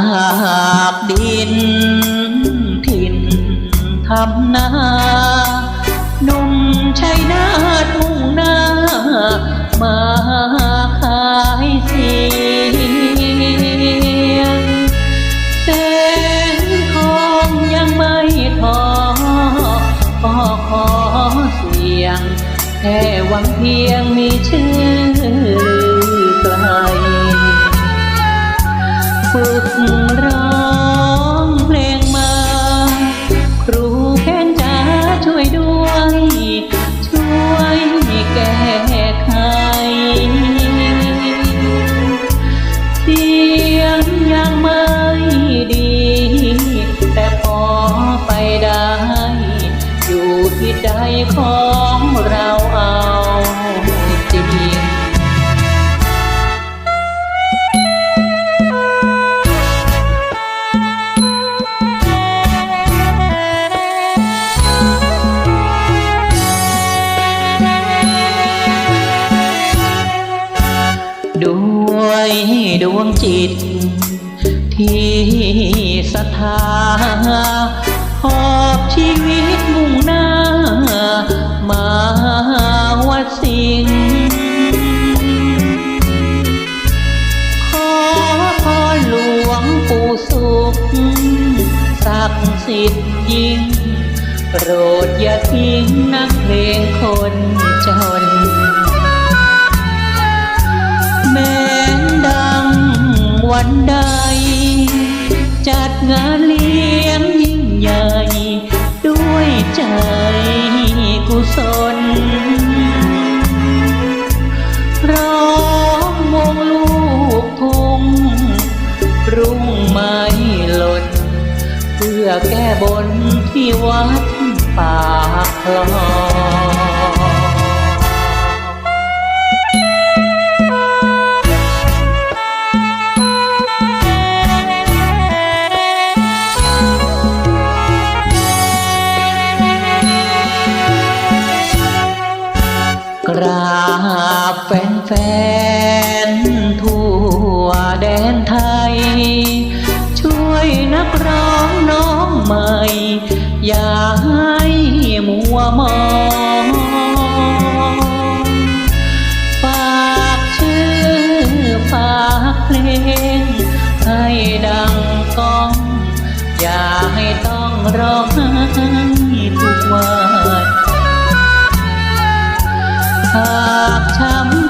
ากดิน ถิ่นทำนาหนุ่มชัยนาทมุ่งหน้า มาขายเสียงแสงทองยังไม่พอก็ขอเสียง แค่หวังเพียงมีชื่อ ฝึกร้องเพลงมา ครูเพนจ๋าช่วยด้วย ช่วยแก้ไข เสียงยังไม่ดี แต่พอไปได้ อยู่ที่ใจของเราเอาจริง ด้วยดวงจิต ที่ศรัทธาหอบชีวิตมุ่งหน้า มาวัดสิงขอพรหลวงปู่สุขศักดิ์สิทธิ์ยิ่งโปรดอย่าทิ้งนักเพลงคนจน วันใด จัดงานเลี้ยงยิ่งใหญ่ ด้วยใจกุศลร้องวงลูกทุ่งรุ่งไม่หล่น เพื่อแก้บนที่วัดป่าคลอง ราบแฟนๆทั่วแดนไทย ช่วยนักร้องน้องใหม่ อย่าให้มัวมองฝากชื่อฝากเพลง ให้ดังก้อง อย่าให้ต้องร้องไห้ทุกวันากช้ำ